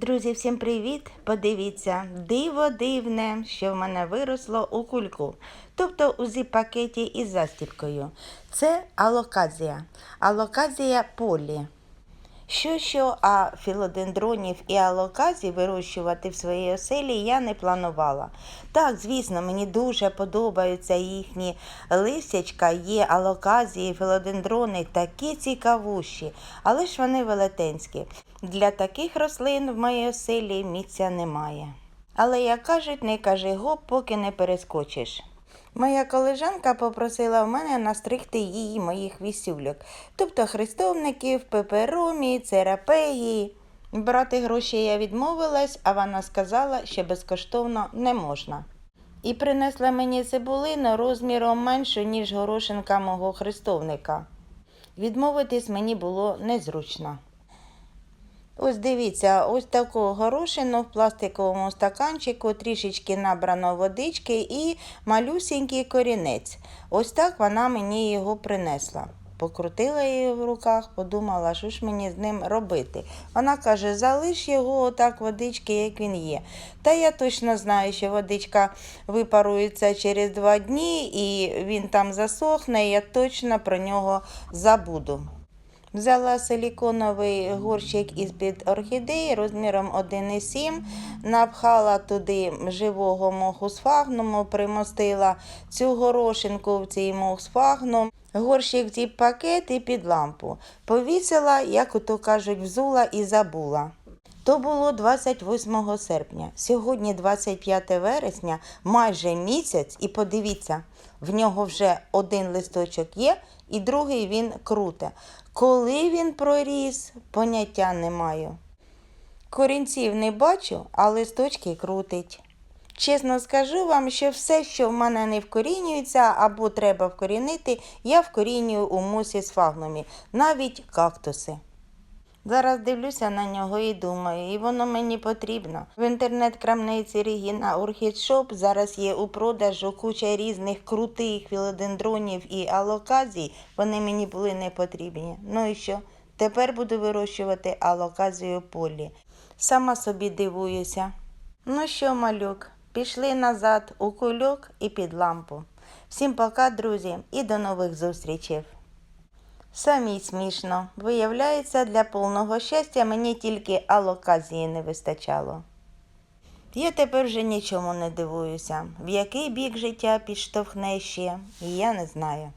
Друзі, всім привіт! Подивіться, диво дивне, що в мене виросло у кульку, тобто у зіп-пакеті із застіпкою. Це алоказія. Алоказія полі. Що що, а філодендронів і алоказій вирощувати в своїй оселі я не планувала. Так, звісно, мені дуже подобаються їхні листячка, є алоказії, філодендрони, такі цікавущі, але ж вони велетенські. Для таких рослин в моїй оселі місця немає. Але, як кажуть, не кажи гоп, поки не перескочиш. Моя колежанка попросила в мене настригти її моїх вісюльок, тобто хрестовників, пеперомі, церапегії. Брати гроші я відмовилась, а вона сказала, що безкоштовно не можна. І принесла мені цибулину розміром меншу, ніж горошинка мого хрестовника. Відмовитись мені було незручно. Ось дивіться, ось таку горошину в пластиковому стаканчику, трішечки набрано водички і малюсінький корінець. Ось так вона мені його принесла. Покрутила її в руках, подумала, що ж мені з ним робити. Вона каже, залиш його отак водички, як він є. Та я точно знаю, що водичка випарується через два дні і він там засохне, і я точно про нього забуду. Взяла силіконовий горщик із-під орхідеї розміром 1,7, напхала туди живого моху сфагнуму, примостила цю горошинку в цей мох сфагнум, горщик зіп пакет і під лампу. Повісила, як ото кажуть, взула і забула. То було 28 серпня. Сьогодні 25 вересня, майже місяць, і подивіться, в нього вже один листочок є, і другий він круте. Коли він проріс, поняття не маю. Корінців не бачу, а листочки крутить. Чесно скажу вам, що все, що в мене не вкорінюється або треба вкорінити, я вкорінюю у мусі з фагнумі, навіть кактуси. Зараз дивлюся на нього і думаю, і воно мені потрібно. В інтернет-крамниці Регіна Орхідшоп зараз є у продажу куча різних крутих філодендронів і алоказій. Вони мені були не потрібні. Ну і що? Тепер буду вирощувати алоказію полі. Сама собі дивуюся. Ну що, малюк, пішли назад у кульок і під лампу. Всім пока, друзі, і до нових зустрічей. Самій смішно. Виявляється, для повного щастя мені тільки алоказії не вистачало. Я тепер вже нічому не дивуюся, в який бік життя підштовхне ще, я не знаю.